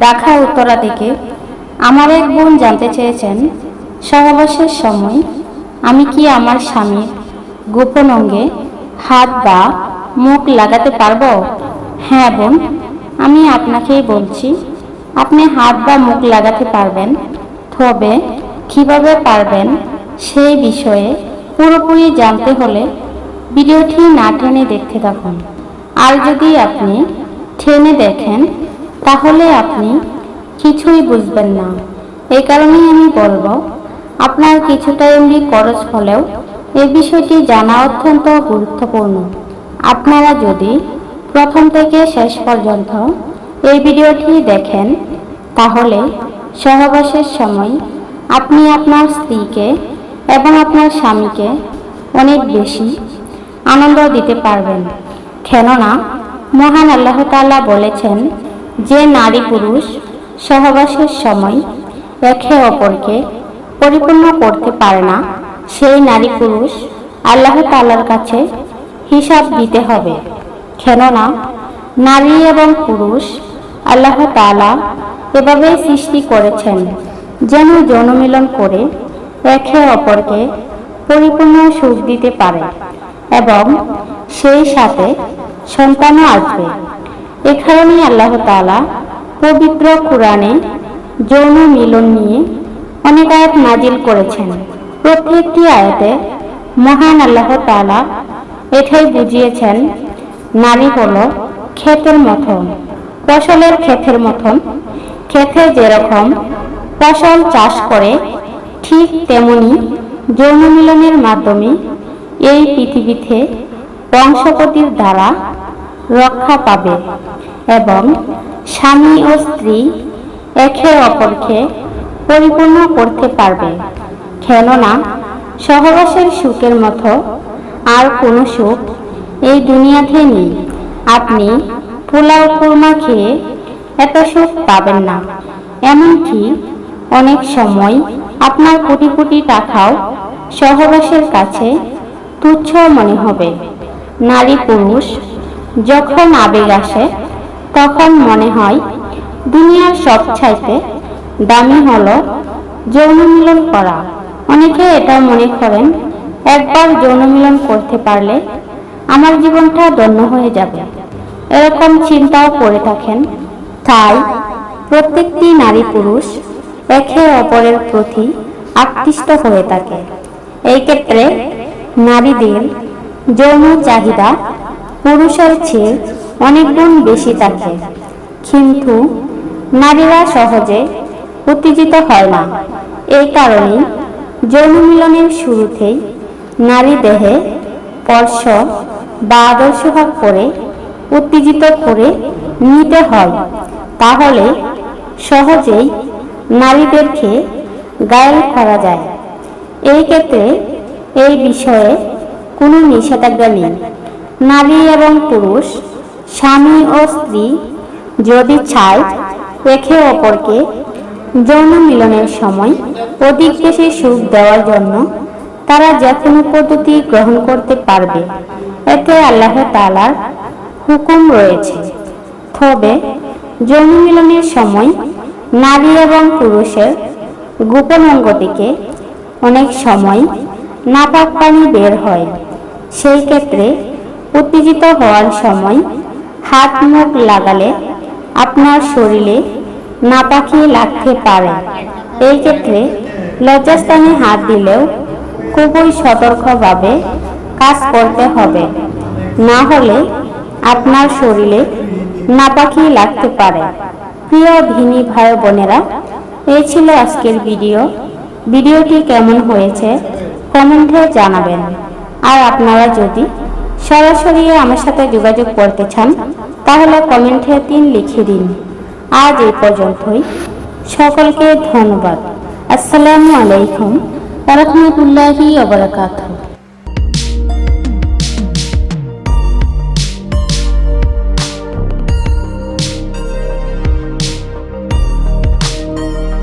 ঢাকা উত্তরা থেকে আমার এক বোন জানতে চেয়েছেন, সহবাসের সময় আমি কি আমার স্বামীর গোপন অঙ্গে হাত বা মুখ লাগাতে পারব? হ্যাঁ বোন, আমি আপনাকেই বলছি, আপনি হাত বা মুখ লাগাতে পারবেন, তবে কীভাবে পারবেন সেই বিষয়ে পুরোপুরি জানতে হলে ভিডিওটি না টেনে দেখতে থাকুন। আর যদি আপনি টেনে দেখেন তাহলে আপনি কিছুই বুঝবেন না। এই কারণেই আমি বলব, আপনার কিছুটা এমনি খরচ হলেও এই বিষয়টি জানা অত্যন্ত গুরুত্বপূর্ণ। আপনারা যদি প্রথম থেকে শেষ পর্যন্ত এই ভিডিওটি দেখেন, তাহলে সহবাসের সময় আপনি আপনার স্ত্রীকে এবং আপনার স্বামীকে অনেক বেশি আনন্দ দিতে পারবেন। কেননা, মহান আল্লাহ বলেছেন যে নারী পুরুষ সহবাসের সময় একে অপরকে পরিপূর্ণ করতে পারে না, সেই নারী পুরুষ আল্লাহ তালার কাছে হিসাব দিতে হবে। কেননা, নারী এবং পুরুষ আল্লাহ তাআলা এভাবে সৃষ্টি করেছেন, যেন যৌনমিলন করে একে অপরকে পরিপূর্ণ সুখ দিতে পারে এবং সেই সাথে সন্তানও আসবে। এ কারণেই আল্লাহ তাআলা পবিত্র কোরআনে যৌন মিলন নিয়ে অনেক আয়াত নাজিল করেছেন। প্রত্যেকটি আয়াতে মহান আল্লাহ তাআলা এটাই বুঝিয়েছেন, নারী হলো ক্ষেতের মতন ফসলের ক্ষেতের মতন ক্ষেতে যেরকম ফসল চাষ করে, ঠিক তেমনি যৌন মিলনের মাধ্যমে এই পৃথিবীতে বংশপতির দ্বারা রক্ষা পাবে এবং স্বামী ও স্ত্রী একে অপরকে পরিপূর্ণ করতে পারবে। কেননা সহবাসের সুখের মতো আর কোনো সুখ এই দুনিয়াতে নেই। আপনি পোলাও কুরমা খেয়ে এত সুখ পাবেন না। এমনকি অনেক সময় আপনার কোটি কোটি টাকাও সহবাসের কাছে তুচ্ছ মনে হবে। নারী পুরুষ যখন আবেগ আসে, তখন মনে হয়, দুনিয়ার সব চাইতে দামি হলো যৌন মিলন করা। অনেকে এটা মনে করেন, একবার যৌন মিলন করতে পারলে আমার জীবনটা ধন্য হয়ে যাবে। এরকম চিন্তাও করে থাকেন। তাই প্রত্যেকটি নারী পুরুষ একে অপরের প্রতি আকৃষ্ট হয়ে থাকে। এই ক্ষেত্রে নারীদের যৌন চাহিদা পুরুষের চেয়ে অনেক গুণ বেশি থাকে কিন্তু নারীরা সহজে উত্তেজিত হয় না। এই কারণে যৌন মিলনের শুরুতেই নারী দেহে স্পর্শ বা আদর্শভাব করে উত্তেজিত করে নিতে হয়। তাহলে সহজেই নারীদেরকে গায়েল করা যায়। এই ক্ষেত্রে এই বিষয়ে কোনো নিষেধাজ্ঞা নেই। নারী এবং পুরুষ, স্বামী ও স্ত্রী, যদি চায়, একে অপরকে যৌন মিলনের সময় অধিক বেশি সুখ দেওয়ার জন্য তারা যে কোনো পদ্ধতি গ্রহণ করতে পারবে। এতে আল্লাহ তালার হুকুম রয়েছে। তবে যৌন মিলনের সময় নারী এবং পুরুষের গোপন অঙ্গ থেকে অনেক সময় নাপাক পানি বের হয়। সেই ক্ষেত্রে উত্তেজিত হওয়ার সময় হাত মুখ লাগালে আপনার শরীরে নাপাকি লাগতে পারে। এই ক্ষেত্রে লজ্জাস্থানে হাত দিলেও খুবই সতর্কভাবে কাজ করতে হবে। না হলে আপনার শরীরে নাপাকি লাগতে পারে। প্রিয় ভিনী ভাই বোনেরা, এই ছিল আজকের ভিডিও। ভিডিওটি কেমন হয়েছে কমেন্টে জানাবেন। আর আপনারা যদি সরাসরি আমার সাথে যোগাযোগ করতে চান, তাহলে কমেন্টে তিন লিখে দিন। আজ এই পর্যন্তই। সকলকে ধন্যবাদ। আসসালামু আলাইকুম। রহমতুল্লাহি ওবরাকাতুহু